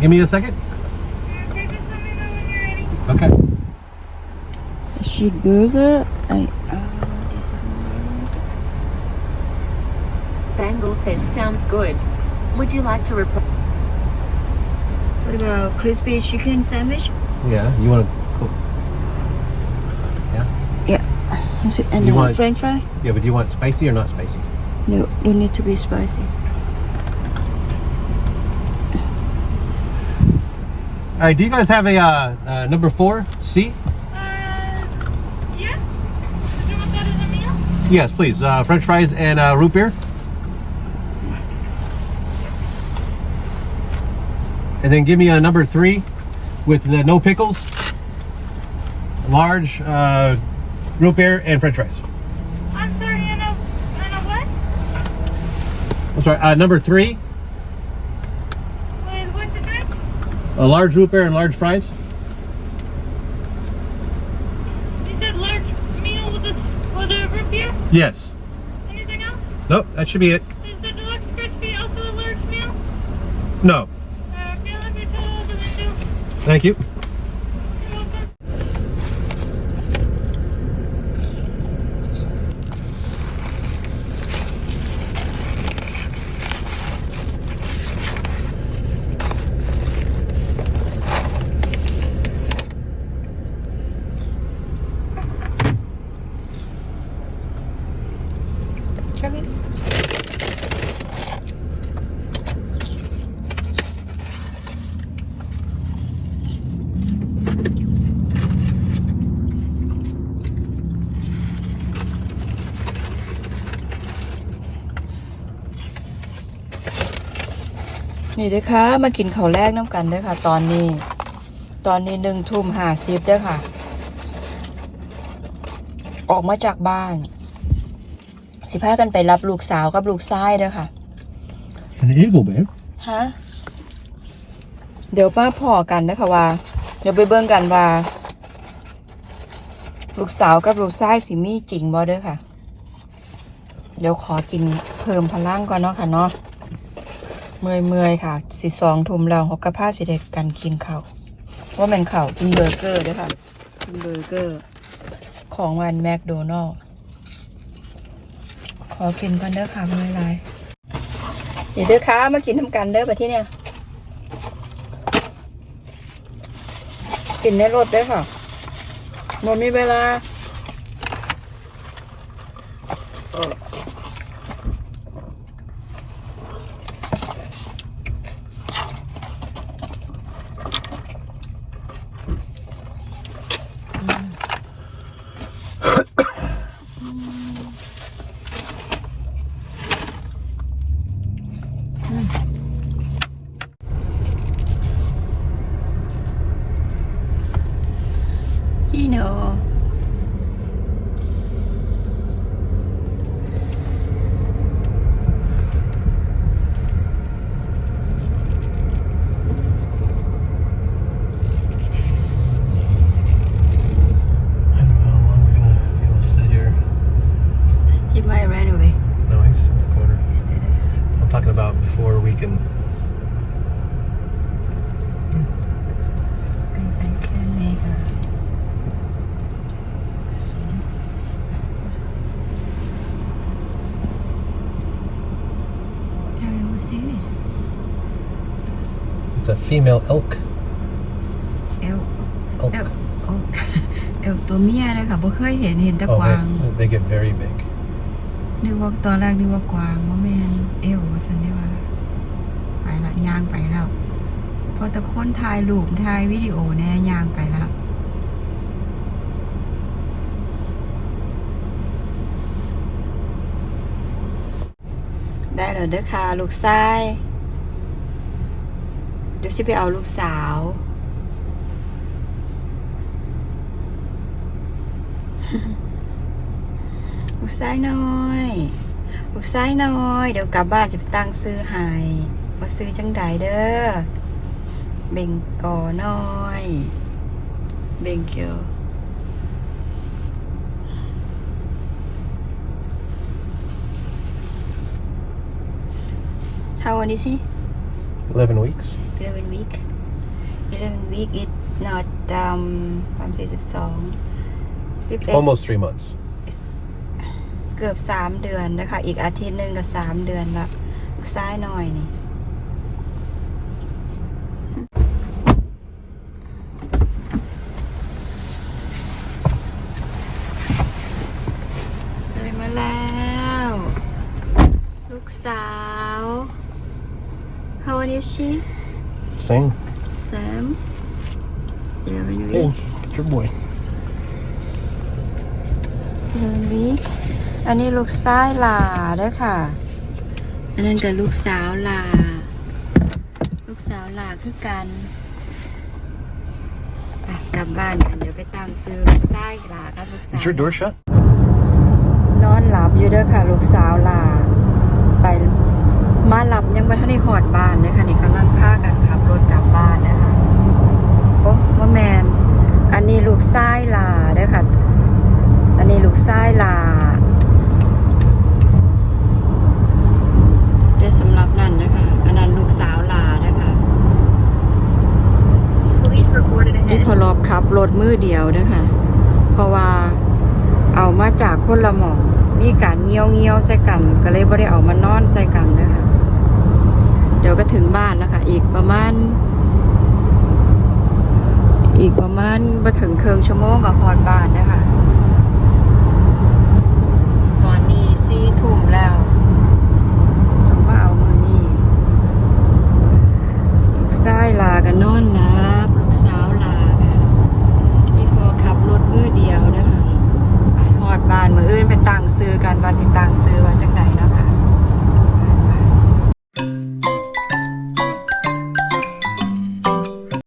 Give me a second. Okay. cheeseburger I uh, this Bangle said sounds good. Would you like to reply? what about crispy chicken sandwich Yeah. You want to cook? Yeah. Yeah. And You want- french fry Yeah, but do you want spicy or not spicy? no don't need to be spicy All right. Do you guys have a uh, uh, number four C? Uh, yeah. Did you want that as a meal? Yes, please. Uh, French fries and uh, root beer. And then give me a number three with the no pickles, large uh, root beer, and French fries. I'm sorry, and a, and a what? I'm sorry. Uh, number three, With what to drink? A large root beer and large fries. You said large meal with a, with a root beer? Yes. Anything else? Nope. That should be it. Is the deluxe crispy also a large meal? No. Uh, okay, let me tell the window. Thank you. นี่เด้อค่ะ มากินข้าวแรกน้ำกันเด้อค่ะ ตอนนี้ ตอนนี้หนึ่งทุ่มห้าสิบเด้อค่ะ ออกมาจากบ้าน สิพากันไปรับลูกสาวกับลูกชายเด้อค่ะ An eagle, babe. ฮะ เดี๋ยวป้าพอกันนะคะว่า เดี๋ยวไปเบิ่งกันว่า ลูกสาวกับลูกชายสิมีจริงบ่เด้อค่ะ เดี๋ยวขอกินเพิ่มพลังก่อนเนาะค่ะเนาะ เมื่อยเมื่อยค่ะสิสองทุ่มแล้วหกกระพ้าสิเด็กกันกินข้าวว่าแม่นข้าวกินเบอร์เกอร์ด้อค่ะ กินเบอร์เกอร์ ของวันแมคโดนัลล์ขอกินกันเด้อค่ะเมื่อยไรเดี๋ยวเด้อค่ะมากินทำกันเด้อไปที่เนี่ยกินในรถด้อค่ะหมดมีเวลา about before we can. I, I can make a song. I've never seen it. It's a female elk. เอล Elk. เอลโอ้ เอลตัวเมียเลยค่ะบ่เคยเห็นเห็นแต่ Oh, กวาง they, they get very big. นึกว่าตอนแรกนึกว่ากวางว่าแมนเอลว่า ล สันได้ว่า ไปละย่างไปแล้ว พอตะคนถ่ายรูปถ่ายวิดีโอแน่ย่างไปแล้วได้เลยเด้อค่ะ ลูกชายเดี๋ยวสิไปเอาลูกสาว ลูกชายน้อย ลูกชายน้อย เดี๋ยวกลับบ้านจะไปตั้งซื้อให้ว่าซื้อจังใดเด้อ เบ่งก่อน้อย เบ่งเกียว How old is he? 11 weeks. 11 week 11 week it not um ตาม42 11 Almost three months. เกือบ3เดือนนะคะ อีกอาทิตย์หนึ่งก็3เดือนละลูกซ้ายหน่อยนี่เลยมาแล้ว ลูกสาว How old is she? Same. Sam 11 Hey, week get your boy. 11 week อันนี้ลูกชายหลาเด้อค่ะ อันนั้นกับลูกสาวหลา ลูกสาวหลาคือกันไปกลับบ้านกันเดี๋ยวไปตั้งซื้อลูกชายหลากับลูกสาว Is your door shut? นอนหลับอยู่เด้อค่ะ ลูกสาวลา ไปมาหลับยังไม่ทันได้หอดบ้านเลยค่ะนี่กำลังพากันขับรถกลับบ้านนะคะโอ้ว่าแมน อันนี้ลูกชายลาเด้อค่ะ อันนี้ลูกชายลาเด้สำหรับนั่นนะคะอันนั้นลูกสาวลาเด้อค่ะ Police reported นี่ ahead. พอรอบขับรถมือเดียวเด้อค่ะ เพราะว่าเอามาจากคนละหมอง มีการเงี้ยวเงี้ยวใส่กัน ก็เลยบ่ได้เอามานอนใส่กันเด้อค่ะ เดี๋ยวก็ถึงบ้านแล้วค่ะ อีกประมาณ อีกประมาณบ่ถึงเครึ่งชั่วโมงกับฮอดบ้านเด้อค่ะตอนนี้สี่ทุ่มแล้วต้องมาเอามือนี่ลูกชายลากันนอนนับ